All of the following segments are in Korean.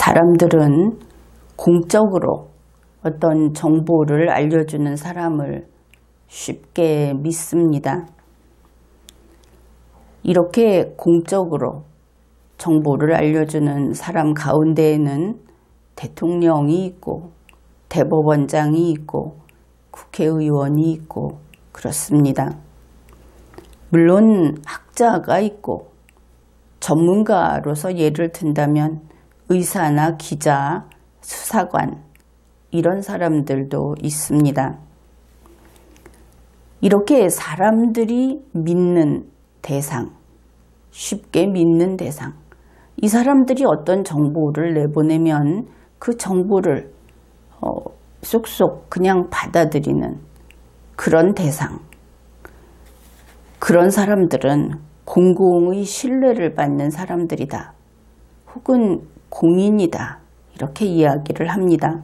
사람들은 공적으로 어떤 정보를 알려주는 사람을 쉽게 믿습니다. 이렇게 공적으로 정보를 알려주는 사람 가운데에는 대통령이 있고 대법원장이 있고 국회의원이 있고 그렇습니다. 물론 학자가 있고 전문가로서 예를 든다면 의사나 기자, 수사관 이런 사람들도 있습니다. 이렇게 사람들이 믿는 대상, 쉽게 믿는 대상, 이 사람들이 어떤 정보를 내보내면 그 정보를 어, 쏙쏙 그냥 받아들이는 그런 대상, 그런 사람들은 공공의 신뢰를 받는 사람들이다. 혹은 공인이다. 이렇게 이야기를 합니다.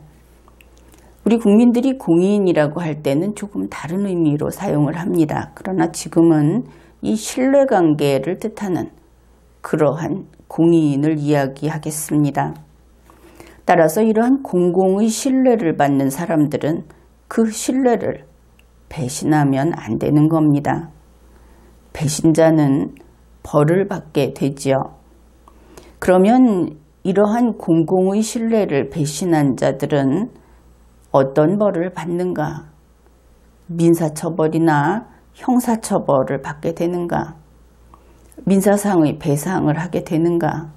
우리 국민들이 공인이라고 할 때는 조금 다른 의미로 사용을 합니다. 그러나 지금은 이 신뢰관계를 뜻하는 그러한 공인을 이야기하겠습니다. 따라서 이러한 공공의 신뢰를 받는 사람들은 그 신뢰를 배신하면 안 되는 겁니다. 배신자는 벌을 받게 되지요. 그러면 이러한 공공의 신뢰를 배신한 자들은 어떤 벌을 받는가? 민사처벌이나 형사처벌을 받게 되는가? 민사상의 배상을 하게 되는가?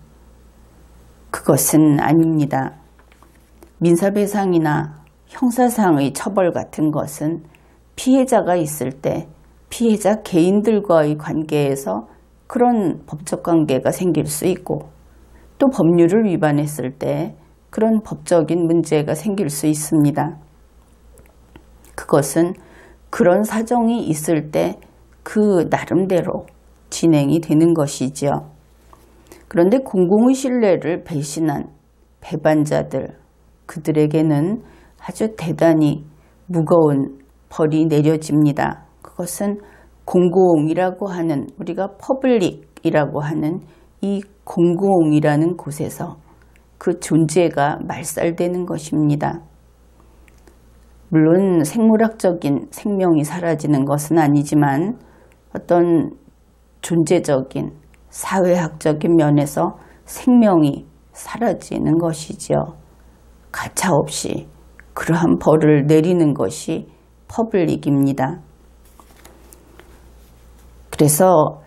그것은 아닙니다. 민사배상이나 형사상의 처벌 같은 것은 피해자가 있을 때 피해자 개인들과의 관계에서 그런 법적 관계가 생길 수 있고 또 법률을 위반했을 때 그런 법적인 문제가 생길 수 있습니다. 그것은 그런 사정이 있을 때 그 나름대로 진행이 되는 것이지요. 그런데 공공의 신뢰를 배신한 배반자들, 그들에게는 아주 대단히 무거운 벌이 내려집니다. 그것은 공공이라고 하는 우리가 퍼블릭이라고 하는 이 공공이라는 곳에서 그 존재가 말살되는 것입니다. 물론 생물학적인 생명이 사라지는 것은 아니지만 어떤 존재적인 사회학적인 면에서 생명이 사라지는 것이지요. 가차없이 그러한 벌을 내리는 것이 퍼블릭입니다. 그래서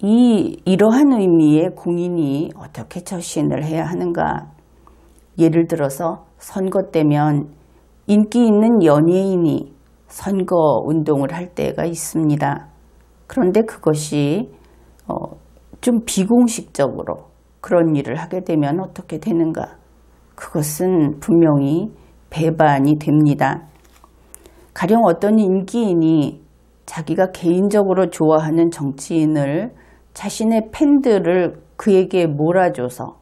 이 이러한 의미의 공인이 어떻게 처신을 해야 하는가? 예를 들어서 선거 때면 인기 있는 연예인이 선거 운동을 할 때가 있습니다. 그런데 그것이 어, 좀 비공식적으로 그런 일을 하게 되면 어떻게 되는가? 그것은 분명히 배반이 됩니다. 가령 어떤 인기인이 자기가 개인적으로 좋아하는 정치인을 자신의 팬들을 그에게 몰아줘서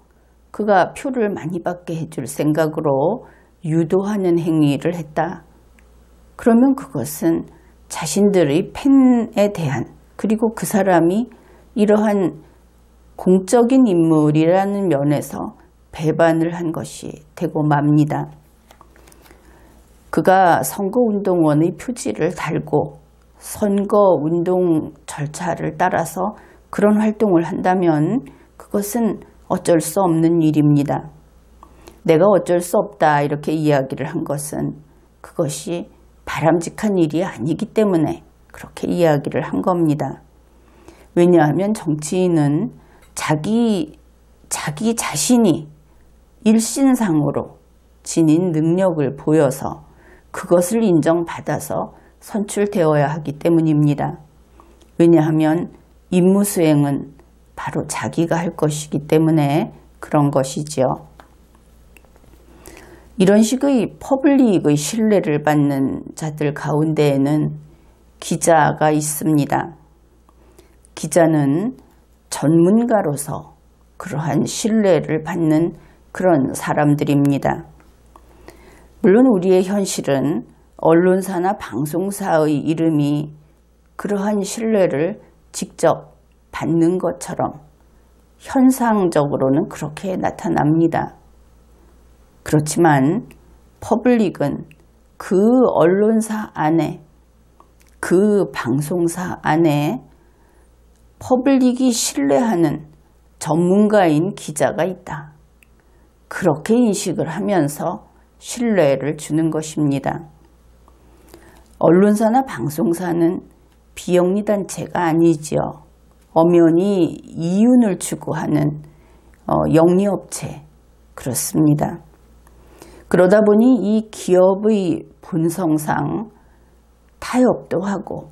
그가 표를 많이 받게 해줄 생각으로 유도하는 행위를 했다. 그러면 그것은 자신들의 팬에 대한 그리고 그 사람이 이러한 공적인 인물이라는 면에서 배반을 한 것이 되고 맙니다. 그가 선거운동원의 표지를 달고 선거운동 절차를 따라서 그런 활동을 한다면 그것은 어쩔 수 없는 일입니다. 내가 어쩔 수 없다 이렇게 이야기를 한 것은 그것이 바람직한 일이 아니기 때문에 그렇게 이야기를 한 겁니다. 왜냐하면 정치인은 자기, 자기 자신이 일신상으로 지닌 능력을 보여서 그것을 인정받아서 선출되어야 하기 때문입니다. 왜냐하면 임무 수행은 바로 자기가 할 것이기 때문에 그런 것이지요. 이런 식의 퍼블릭의 신뢰를 받는 자들 가운데에는 기자가 있습니다. 기자는 전문가로서 그러한 신뢰를 받는 그런 사람들입니다. 물론 우리의 현실은 언론사나 방송사의 이름이 그러한 신뢰를 직접 받는 것처럼 현상적으로는 그렇게 나타납니다. 그렇지만 퍼블릭은 그 언론사 안에 그 방송사 안에 퍼블릭이 신뢰하는 전문가인 기자가 있다. 그렇게 인식을 하면서 신뢰를 주는 것입니다. 언론사나 방송사는 비영리단체가 아니지요. 엄연히 이윤을 추구하는 어, 영리업체 그렇습니다. 그러다 보니 이 기업의 본성상 타협도 하고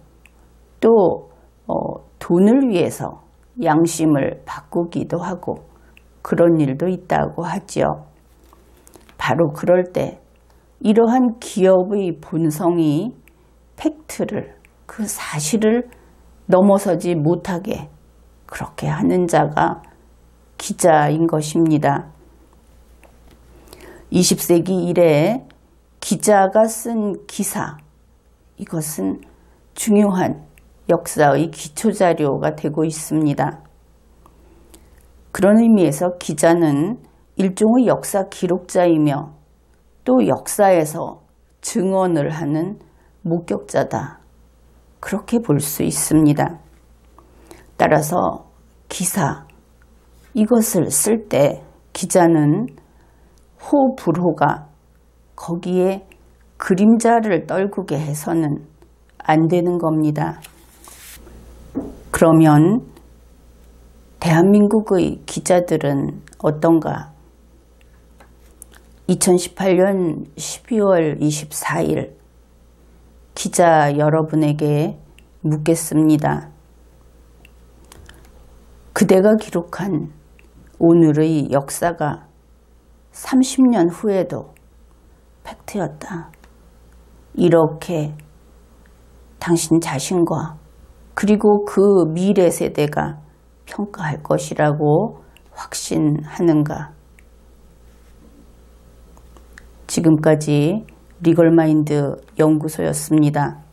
또 어, 돈을 위해서 양심을 바꾸기도 하고 그런 일도 있다고 하지요. 바로 그럴 때 이러한 기업의 본성이 팩트를 그 사실을 넘어서지 못하게 그렇게 하는 자가 기자인 것입니다. 20세기 이래 기자가 쓴 기사 이것은 중요한 역사의 기초자료가 되고 있습니다. 그런 의미에서 기자는 일종의 역사 기록자이며 또 역사에서 증언을 하는 목격자다. 그렇게 볼 수 있습니다. 따라서 기사, 이것을 쓸 때 기자는 호불호가 거기에 그림자를 떨구게 해서는 안 되는 겁니다. 그러면 대한민국의 기자들은 어떤가? 2018년 12월 24일 기자 여러분에게 묻겠습니다. 그대가 기록한 오늘의 역사가 30년 후에도 팩트였다. 이렇게 당신 자신과 그리고 그 미래 세대가 평가할 것이라고 확신하는가? 지금까지 리걸마인드 연구소였습니다.